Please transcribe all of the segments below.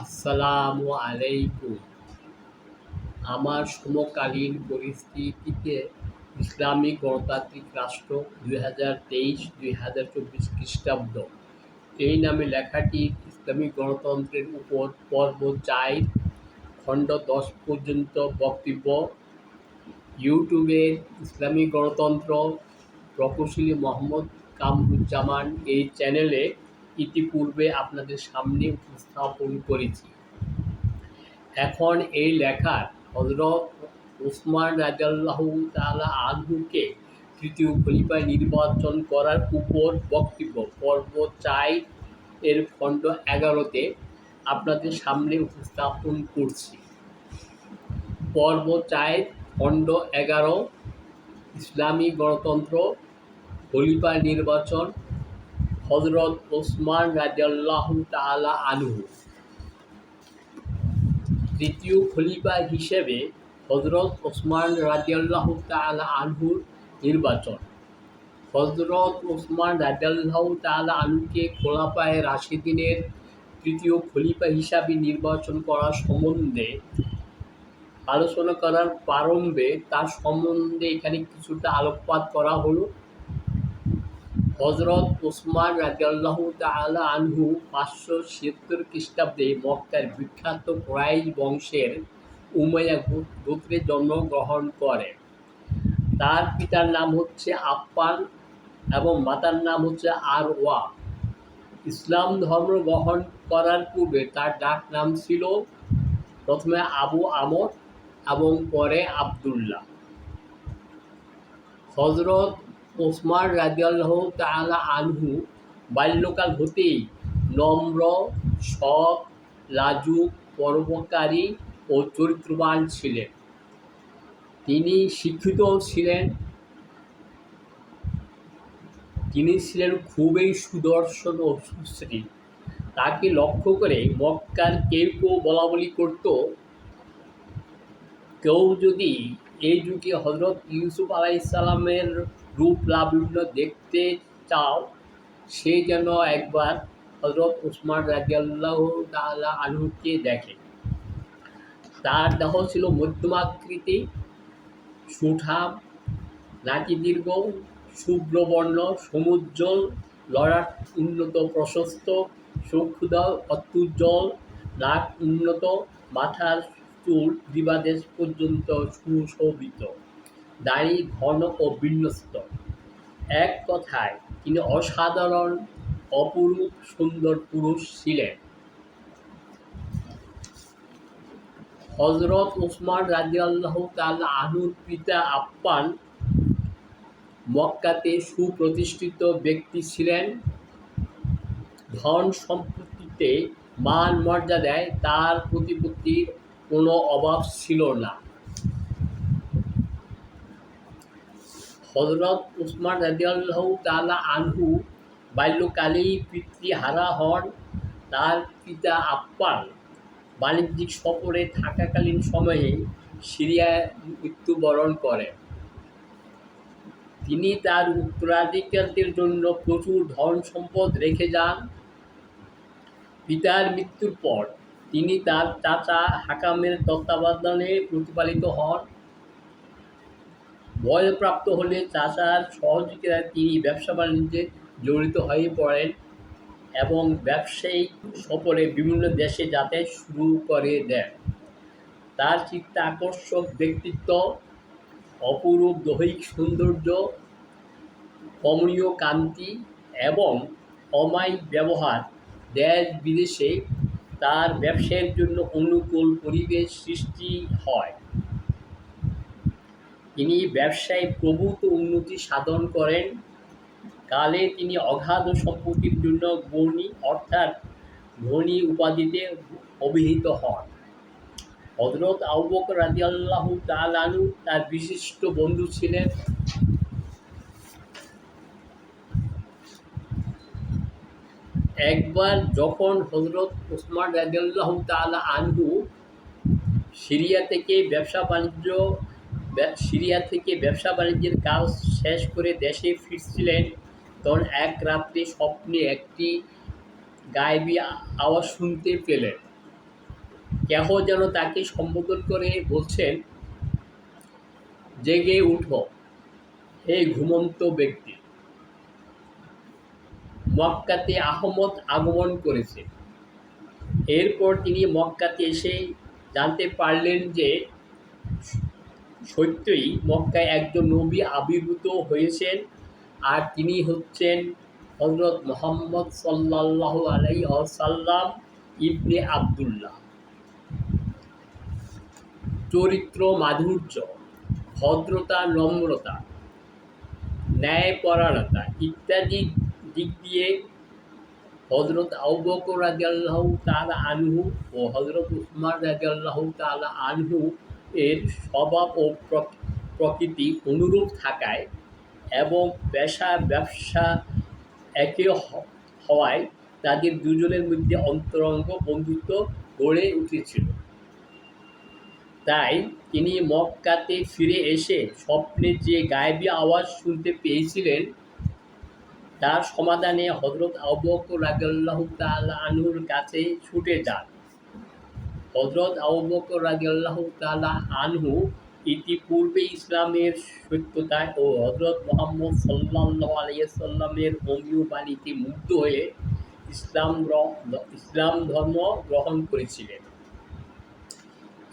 আসসালামু আলাইকুম। আমার সমকালীন পরিস্থিতিতে ইসলামিক গণতান্ত্রিক রাষ্ট্র দুই হাজার তেইশ দুই হাজার চব্বিশ খ্রিস্টাব্দ। এই নামে লেখাটি ইসলামিক গণতন্ত্রের উপর পর্ব চাই খণ্ড দশ পর্যন্ত বক্তব্য। ইউটিউবের ইসলামিক গণতন্ত্র প্রকৌশলী মোহাম্মদ কামরুজ্জামান এই চ্যানেলে ইতিপূর্বে আপনাদের সামনে উপস্থাপন করেছি। এখন এই লেখার হজরত ওসমান রাজাল্লাহ তালা আনহুকে তৃতীয় খলিফায় নির্বাচন করার উপর বক্তব্য, পর্ব চাই এর খণ্ড এগারোতে আপনাদের সামনে উপস্থাপন করছি। পর্ব চাই খণ্ড এগারো, ইসলামী গণতন্ত্র খলিফা নির্বাচন হজরত ওসমান রাজাল্লাহ তালা আনহু। তৃতীয় খলিফা হিসেবে হজরত ওসমান রাজিয়াল্লাহ তালা আনহুর নির্বাচন। হজরত ওসমান রাজিয়াল্লাহ তালা আনহুকে খোলাপায় রাশিদিনের তৃতীয় খলিফা হিসাবে নির্বাচন করার সম্বন্ধে আলোচনা করার প্রারম্ভে তার সম্বন্ধে এখানে কিছুটা আলোকপাত করা হলো। হজরত ওসমান রাজিয়াল্লাহ তালা আনহু পাঁচশো ছিয়াত্তর খ্রিস্টাব্দে মক্কার বিখ্যাত কোরাইশ বংশের উমাইয়া গোত্রে জন্মগ্রহণ করেন তার পিতার নাম হচ্ছে আপ্পান এবং মাতার নাম হচ্ছে আর ওয়া ইসলাম ধর্ম গ্রহণ করার পূর্বে তার ডাক নাম ছিল প্রথমে আবু আমর এবং পরে আবদুল্লাহ। হজরত ওসমান রাজিয়াল্লাহ তালা আনহু বাল্যকাল হতেই নম্র, সৎ, লাজুক, পরোপকারী ও চরিত্রবান ছিলেন। তিনি শিক্ষিত ছিলেন। তিনি ছিলেন খুবই সুদর্শন ও সুশ্রী। তাকে লক্ষ্য করে মক্কার কেউ কেউ বলা বলি করত, কেউ যদি এই যুগে হজরত ইউসুফ আলাইসাল্লামের রূপ লাবণ্য দেখতে চাও, সে যেন একবার হজরত উসমান রাজিয়াল্লাহ আনহুকে দেখে। তার দেহ ছিল মধ্যমাকৃতি, সুঠাম, নাকি দীর্ঘ শুভ্রবর্ণ সমুজ্জ্বল, লড়াট উন্নত, প্রশস্ত চক্ষুদল অত্যুজ্জ্বল, নাক উন্নত, মাথার চুল দিবাদেশ পর্যন্ত সুশোভিত। দাড়ি ঘন ও বিন্যস্ত। এক কথায়, তিনি অসাধারণ, অপরূপ, সুন্দর পুরুষ ছিলেন। হজরত ওসমান রাজিয়াল্লাহ তাল্লাহ আনুর পিতা আপ্পান মক্কাতে সুপ্রতিষ্ঠিত ব্যক্তি ছিলেন। ধন সম্পত্তিতে মান মর্যাদায় তার প্রতিপত্তির কোনো অভাব ছিল না। হজরত উসমান রাজিয়াল্লাহ আনহু বাল্যকালেই পিতৃহারা হন। তার পিতা আপ্পান বাণিজ্যিক সফরে থাকাকালীন সময়ে সিরিয়ায় মৃত্যুবরণ করেন। তিনি তার উত্তরাধিকারদের জন্য প্রচুর ধন সম্পদ রেখে যান। পিতার মৃত্যুর পর তিনি তার চাচা হাকামের তত্ত্বাবধানে প্রতিপালিত হন। বয়প্রাপ্ত হলে চাচার সহযোগিতায় তিনি ব্যবসা বাণিজ্যে জড়িত হয়ে পড়েন এবং ব্যবসায়িক সফরে বিভিন্ন দেশে যাতে শুরু করে দেন। তার চিত্ত আকর্ষক ব্যক্তিত্ব, অপরূপ দৈহিক সৌন্দর্য, কমনীয় কান্তি এবং অমায়িক ব্যবহার দেশ বিদেশে তার ব্যবসায়ের জন্য অনুকূল পরিবেশ সৃষ্টি হয়। তিনি ব্যবসায় প্রভূত উন্নতি সাধন করেন। কালে তিনি অগাধ সম্পত্তির জন্য গণি অর্থাৎ ধনী উপাধিতে অভিহিত হন। হজরত আউবক রাজি আল্লাহ তালানু তার বিশিষ্ট বন্ধু ছিলেন। একবার যখন হজরত ওসমান রাজিয়াল্লাহ তালা আনহু সিরিয়া থেকে ব্যবসা বাণিজ্য সিরিয়া থেকে ব্যবসা বাণিজ্যের কাজ শেষ করে দেশে ফিরছিলেন। তখন এক রাত্রে স্বপ্নে একটি গায়েবী আওয়াজ শুনতে পেলেন। কেহ যেন তাকে সম্বোধন করে বলছেন, জেগে উঠো। হে ঘুমন্ত ব্যক্তি। মক্কাতে আহমদ আগমন করেছে। এরপর তিনি মক্কাতে এসে জানতে পারলেন যে সত্যই মক্কায় একজন নবী আবির্ভূত হয়েছেন আর তিনি হচ্ছেন হজরত মোহাম্মদ সাল্লাহ আলাই সাল্লাম ইবনে আবদুল্লাহ। চরিত্র মাধুর্য, ভদ্রতা, নম্রতা, ন্যায়পরায়ণতা ইত্যাদি দিক দিয়ে হজরত আউবকর রাজিয়াল্লাহ তালা আনহু ও হজরত উসমান রাজিয়াল্লাহ তালা আনহু এর স্বভাব ও প্রকৃতি অনুরূপ থাকায় এবং পেশা, ব্যবসা একে হওয়ায় তাদের দুজনের মধ্যে অন্তরঙ্গ বন্ধুত্ব গড়ে উঠেছিল। তাই তিনি মক্কাতে ফিরে এসে স্বপ্নে যে গায়েবী আওয়াজ শুনতে পেয়েছিলেন, তার সমাধানে হজরত আবুবকর রাজিয়াল্লাহ তাআলা আনহুর কাছে ছুটে যান। হজরত আবুবকর রাজিয়াল্লাহ তাআলা আনহু ইতিপূর্বে ইসলামের সত্যতা ও হজরত মোহাম্মদ সাল্লাল্লাহু আলাইহি সাল্লামের অমীয় মুগ্ধ হয়ে ইসলাম ইসলাম ধর্ম গ্রহণ করেছিলেন।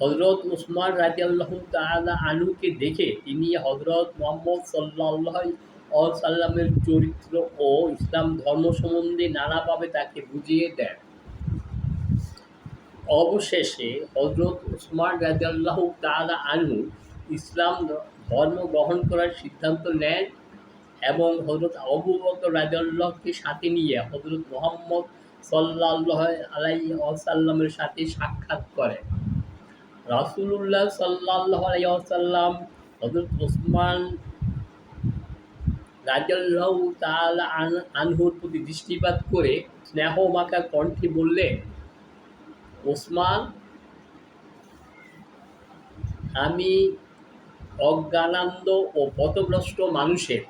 হজরত উসমান রাজিয়াল্লাহু তাআলা আনহুকে দেখে তিনি হজরত মোহাম্মদ সাল্লাল্লাহু সাল্লামের চরিত্র ও ইসলাম ধর্ম সম্বন্ধে নানাভাবে তাকে বুঝিয়ে দেন। অবশেষে হজরত উসমান রাজিয়াল্লাহু তাআলা আনহু ইসলাম ধর্ম গ্রহণ করার সিদ্ধান্ত নেন এবং হজরত আবু বকর রাজিয়াল্লাহকে সাথে নিয়ে হজরত মোহাম্মদ সাল্লাল্লাহু আলাই ওয়াসাল্লামের সাথে সাক্ষাৎ করেন। রাসূলুল্লাহ সাল্লাল্লাহু আলাইহি ওয়াসাল্লাম হযরত ওসমান রাদিয়াল্লাহু তাআলা আন- আনহুর প্রতি দৃষ্টিপাত করে স্নেহমাখা কণ্ঠে বললেন ওসমান, আমি অজ্ঞানান্ধ ও পথভ্রষ্ট মানুষের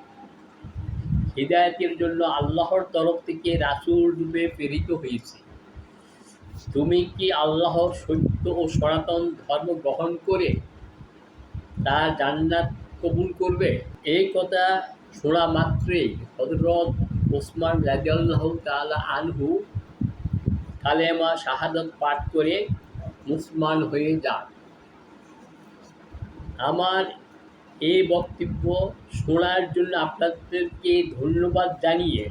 হৃদায়তের জন্য আল্লাহর তরফ থেকে রাসূল রূপে প্রেরিত হয়েছি। তুমি কি আল্লাহর সত্য ও সনাতন ধর্ম গ্রহণ করে তা জান্নাত কবুল করবে? এই কথা শোনা মাত্রই হজরত ওসমান রাজিয়াল্লাহ তাআলা আনহু কালেমা শাহাদত পাঠ করে মুসলমান হয়ে যান। আমার এই বক্তব্য শোনার জন্য আপনাদেরকে ধন্যবাদ জানিয়ে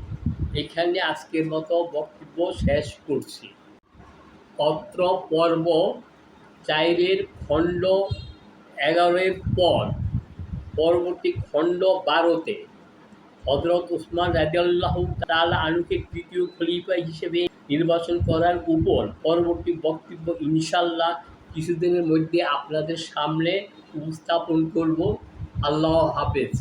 এখানে আজকের মতো বক্তব্য শেষ করছি। অত্র পর্ব চাইরের খণ্ড এগারোর পর, পরবর্তী খণ্ড বারোতে হজরত উসমান রাজিয়াল্লাহ তাআলা আনুকে তৃতীয় খলিফা হিসেবে নির্বাচন করার উপর পরবর্তী বক্তব্য ইনশাল্লাহ কিছুদিনের মধ্যে আপনাদের সামনে উপস্থাপন করব। আল্লাহ হাফেজ।